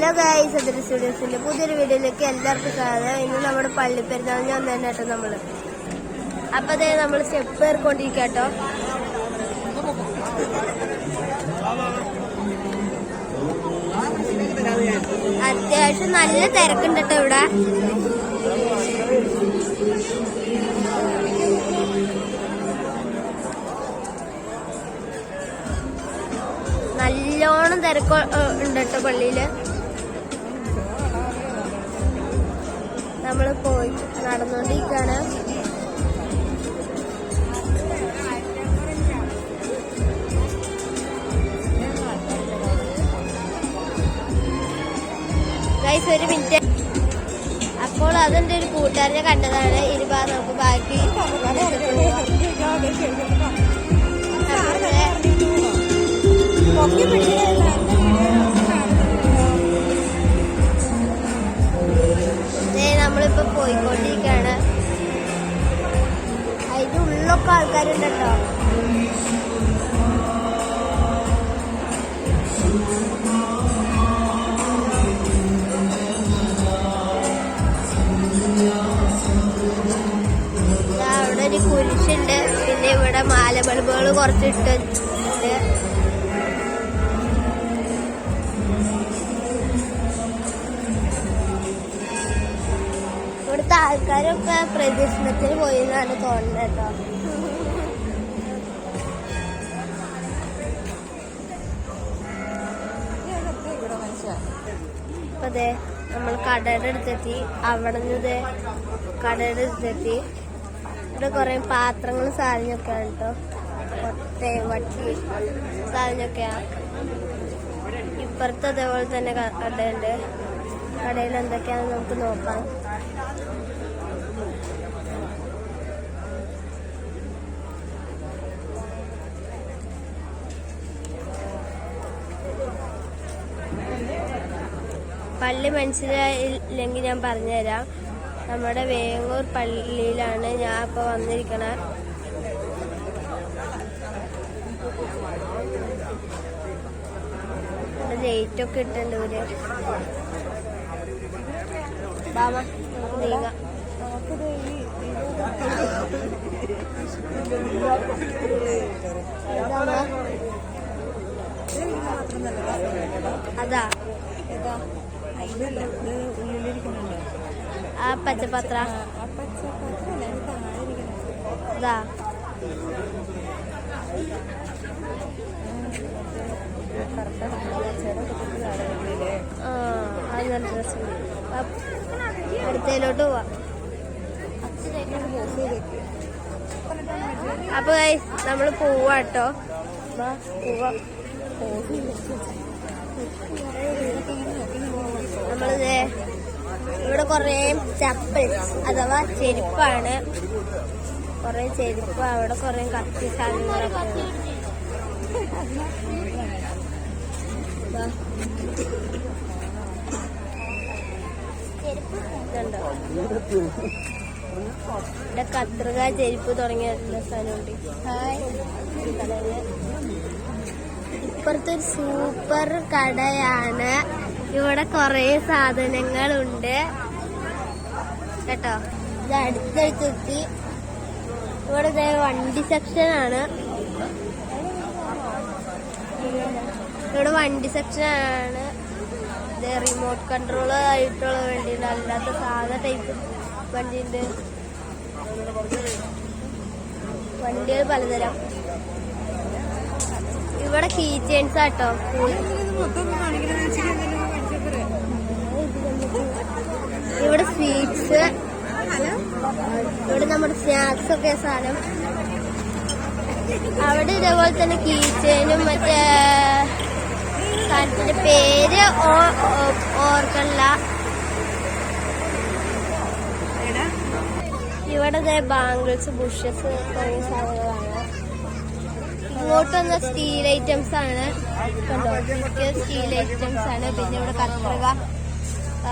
Hello guys അതിൽ സ്റ്റുഡിയോസിന്റെ പുതിയൊരു വീഡിയോയിലേക്ക് എല്ലാവർക്കും സ്വാഗതം. ഇന്ന് നമ്മുടെ പള്ളി വന്നു തന്നെ കേട്ടോ നമ്മൾ. അപ്പൊ അതേ നമ്മൾ സ്റ്റെപ്പ് കയറിക്കൊണ്ടിരിക്കട്ടോ. അത്യാവശ്യം നല്ല തിരക്കുണ്ട് ഇവിടെ. നല്ലോണം തിരക്ക് ഉണ്ട് കേട്ടോ പള്ളിയിൽ. നമ്മൾ പോയി നടന്നുകൊണ്ടിരിക്കാണ് ഗൈസ് ഒരു മിനിറ്റ് അപ്പോൾ അതെന്റെ ഒരു കൂട്ടുകാരനെ കണ്ടതാണ്. ഇരുപാ നമുക്ക് ബാക്കി നമ്മുടെ ദേ നമ്മളിപ്പോ പോയിക്കൊണ്ടിരിക്കാണ്. അതിന്റെ ഉള്ളൊക്കെ ആൾക്കാരുണ്ടോ അവിടെ ഒരു കുരിശുണ്ട്. പിന്നെ ഇവിടെ മാല ബൾബുകൾ കുറച്ചിട്ടുണ്ട് ഇവിടുത്തെ ആൾക്കാരൊക്കെ പ്രദർശനത്തിന് പോയി എന്നാണ് തോന്നുന്നത് കേട്ടോ. അതെ നമ്മൾ കടയുടെ അടുത്തെത്തി. അവിടെ നിന്ന് കടയുടെ അടുത്തെത്തി. ഇവിടെ കുറെ പാത്രങ്ങൾ സാധനമൊക്കെയാണ് കേട്ടോ. കൊട്ടയും വട്ടി സാധനമൊക്കെയാ ഇപ്പുറത്ത് അതേപോലെ തന്നെ കടയുണ്ട്. കടയിൽ എന്തൊക്കെയാണെന്ന് നമുക്ക് നോക്കാം. പള്ളി മനസ്സിലായില്ലെങ്കിൽ ഞാൻ പറഞ്ഞുതരാം. നമ്മുടെ വേങ്ങൂർ പള്ളിയിലാണ് ഞാൻ ഇപ്പോൾ വന്നിരിക്കണത് ലൈറ്റ് ഒക്കെ ഇട്ടുണ്ട് ഇവർ അതാ. ആ പച്ചപത്ര അതാ അടുത്തതിലോട്ട് പോവാം അപ്പൊ നമ്മൾ പോവാട്ടോ പോവാം. നമ്മളിത് ഇവിടെ കൊറേ ചപ്പൽ അഥവാ ചെരുപ്പാണ്. കൊറേ ചെരുപ്പ് അവിടെ കൊറേ കത്തി സാധനങ്ങളൊക്കെ? ഇവിടെ കത്രിക ചെരുപ്പ് തുടങ്ങിയ സ്ഥലമുണ്ട് ഇപ്പുറത്തൊരു സൂപ്പർ കടയാണ്. ഇവിടെ കൊറേ സാധനങ്ങളുണ്ട്. കേട്ടോ? ഇത് അടുത്തടുത്തെത്തി ഇവിടെ വണ്ടി സെക്ഷനാണ് ആണ്. ഇവിടെ വണ്ടി സെക്ഷൻ ആണ്. ഇത് റിമോട്ട് കൺട്രോൾ ആയിട്ടുള്ള വണ്ടിയുണ്ട് അല്ലാത്ത സാധാ ടൈപ്പ് വണ്ടി ഉണ്ട് വണ്ടികൾ പലതരം. ഇവിടെ കീ ആട്ടോ. ഇവിടെ സ്വീറ്റ്സ് ഇവിടെ നമ്മുടെ സ്നാക്സ് ഒക്കെ സാധനം. അവിടെ ഇതേപോലെ തന്നെ കീച്ചേനും മറ്റേ സ്ഥലത്തിന്റെ പേര് ഓർക്കല്ല. ഇവിടെ ബാംഗിൾസ് ബുഷസ് തുടങ്ങിയ സാധനങ്ങളാണ്. ഇങ്ങോട്ട് വന്ന സ്റ്റീൽ ഐറ്റംസ് ആണ്. കണ്ടോ? മിക്ക സ്റ്റീൽ ഐറ്റംസ് ആണ്. പിന്നെ ഇവിടെ കത്രിക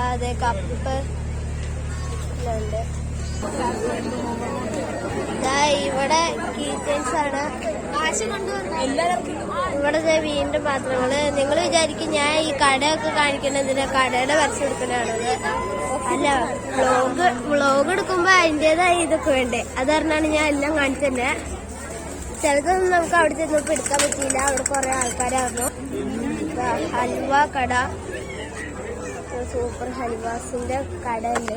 അതെ കപ്പ്. എല്ലാം ഉണ്ട് ഇവിടെ കീച്ചൻസ് ആണ്. ഇവിടെ വീണ്ടും പാത്രങ്ങൾ. നിങ്ങൾ വിചാരിക്കും ഞാൻ ഈ കടയൊക്കെ കാണിക്കണതിന് കടയുടെ പരസ്യം എടുക്കണാണത് അല്ല വ്ളോഗ് വ്ളോഗ് എടുക്കുമ്പോ അതിന്റെതായ ഇതൊക്കെ വേണ്ടേ? അത് കാരണമാണ് ഞാൻ എല്ലാം കാണിച്ചതന്നെ ചിലതൊന്നും നമുക്ക് അവിടെ ചെന്നപ്പോ എടുക്കാൻ പറ്റിയില്ല. അവിടെ കുറെ ആൾക്കാരായിരുന്നു. ഹൽവ കട. സൂപ്പർ ഹൽവാസിന്റെ കട ഉണ്ട്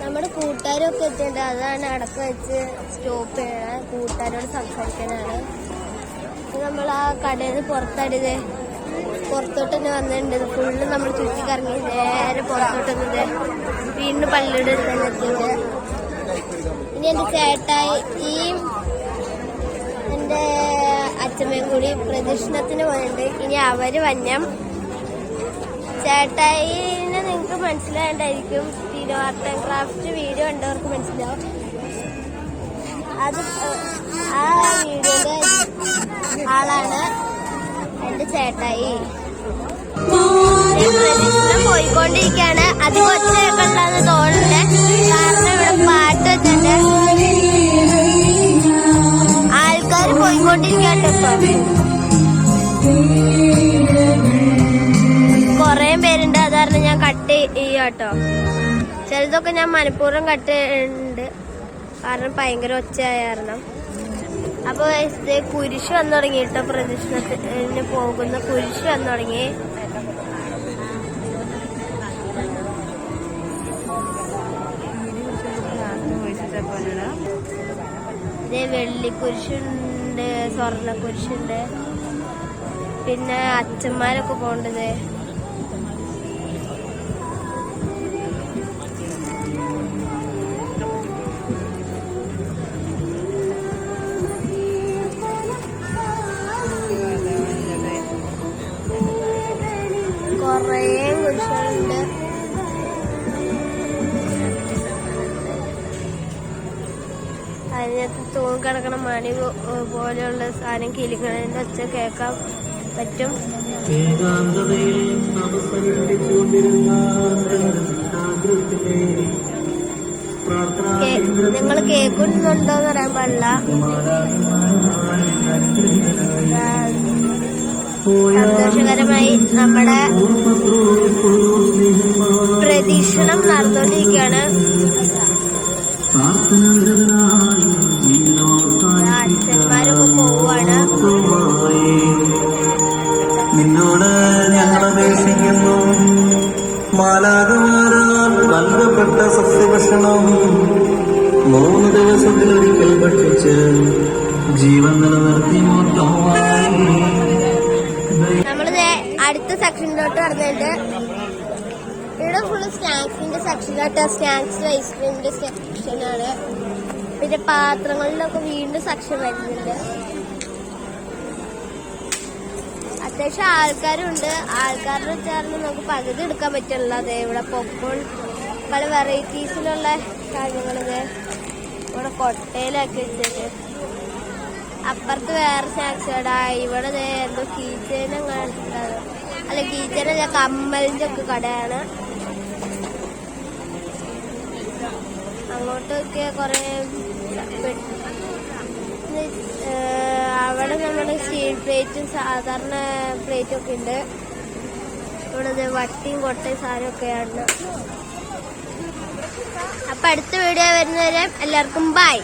നമ്മുടെ കൂട്ടുകാരൊക്കെ എത്തിയിട്ടുണ്ട്. അതാണ് അടക്കം വെച്ച് സ്റ്റോപ്പ് ചെയ്യണത് കൂട്ടുകാരോട് സംസാരിക്കാനാണ് നമ്മൾ ആ കടയിൽ നിന്ന് പുറത്തടിത് പുറത്തോട്ട് തന്നെ വന്നിട്ടുണ്ട്. ഫുള്ള് നമ്മൾ ചുറ്റി കറങ്ങി നേരെ പുറത്തോട്ട് വന്നത്. വീണ്ടും പള്ളിയുടെ അടുത്ത് എത്തിയത് ഇനി എന്റെ ചേട്ടായി ഈ എന്റെ അച്ഛമ്മയും കൂടി പ്രദക്ഷിണത്തിന് പോയിട്ടുണ്ട്. ഇനി അവർ വന്നം. ചേട്ടായിനെ നിങ്ങൾക്ക് video art and craft video കണ്ടവർക്ക് മനസ്സിലാവും. അത് ആ വീഡിയോയുടെ ആളാണ് എന്റെ ചേട്ടായി. പോയിക്കൊണ്ടിരിക്കുകയാണ്. അത് കൊച്ചേക്കണ്ടെന്ന് തോന്നുന്നത് കാരണം ഇവിടെ പാട്ട് വെച്ചിട്ട് ആൾക്കാർ പോയിക്കൊണ്ടിരിക്കട്ടെ ഇപ്പൊ ചെയ്യാട്ടോ ചിലതൊക്കെ ഞാൻ മനഃപൂർവം കട്ട് ഉണ്ട് കാരണം ഭയങ്കര ഒച്ചയായ കാരണം. അപ്പൊ ഇത് കുരിശ് വന്നു തുടങ്ങി കേട്ടോ പ്രദക്ഷിണത്തിന് പോകുന്ന കുരിശ് വന്നു തുടങ്ങി. ഇതേ വെള്ളിക്കുരിശുണ്ട് സ്വർണക്കുരിശുണ്ട് പിന്നെ അച്ഛന്മാരൊക്കെ പോണ്ടത് അതിനകത്ത് തൂങ്ങിക്കിടക്കണ മണി പോലെയുള്ള സാധനം കിലിക്കണതിന്റെ ഒച്ച കേൾക്കാൻ പറ്റും. ഏകാന്തതയിൽ കേൾക്കുന്നുണ്ടോ എന്ന് നിങ്ങൾ കേൾക്കുന്നുണ്ടോന്ന് പറയാൻ പാടില്ല. സന്തോഷകരമായി നമ്മുടെ പ്രതീക്ഷണം നടന്നുകൊണ്ടിരിക്കുകയാണ്. നിന്നോട് ഞങ്ങൾ അപേക്ഷിക്കുന്നു. മാലാകുമാരാൽ നൽകപ്പെട്ട സസ്യഭക്ഷണം മൂന്ന് ദിവസത്തിലൊരിക്കൽ ഭക്ഷിച്ച് ജീവൻ നിലനിർത്തി നമ്മളിത് അടുത്ത സെക്ഷനിലോട്ട് പറഞ്ഞിട്ട് ഇവിടെ ഫുള്ള് സ്നാക്സിന്റെ സെക്ഷനിലോട്ട് സ്നാക്സ് ഐസ്ക്രീമിന്റെ സെക്ഷനാണ് പിന്നെ പാത്രങ്ങളിലൊക്കെ വീണ്ടും സെക്ഷൻ വരുന്നുണ്ട്. അത്യാവശ്യം ആൾക്കാരുണ്ട്. ആൾക്കാരുടെ ചേർന്ന് നമുക്ക് പകുതി എടുക്കാൻ പറ്റില്ല അതെ ഇവിടെ പോപ്കോൺ പല വെറൈറ്റീസിലുള്ള കാര്യങ്ങളിത് ഇവിടെ കൊട്ടയിലൊക്കെ വെച്ചിട്ട് അപ്പുറത്ത് വേറെ സ്നാക്സ് കട ഇവിടെ എന്തോ കീച്ചേനും കണ്ടിട്ടുള്ളത് അല്ല കീച്ചേന കമ്മലിന്റെ ഒക്കെ കടയാണ്. അങ്ങോട്ടൊക്കെ കുറെ അവിടെ നമ്മുടെ സ്റ്റീൽ പ്ലേറ്റും സാധാരണ പ്ലേറ്റും ഒക്കെ ഉണ്ട്. ഇവിടെ വട്ടിയും കൊട്ടയും സാധനമൊക്കെയാണ്. അപ്പൊ അടുത്ത വീഡിയോ വരുന്നവരെ എല്ലാവർക്കും ബൈ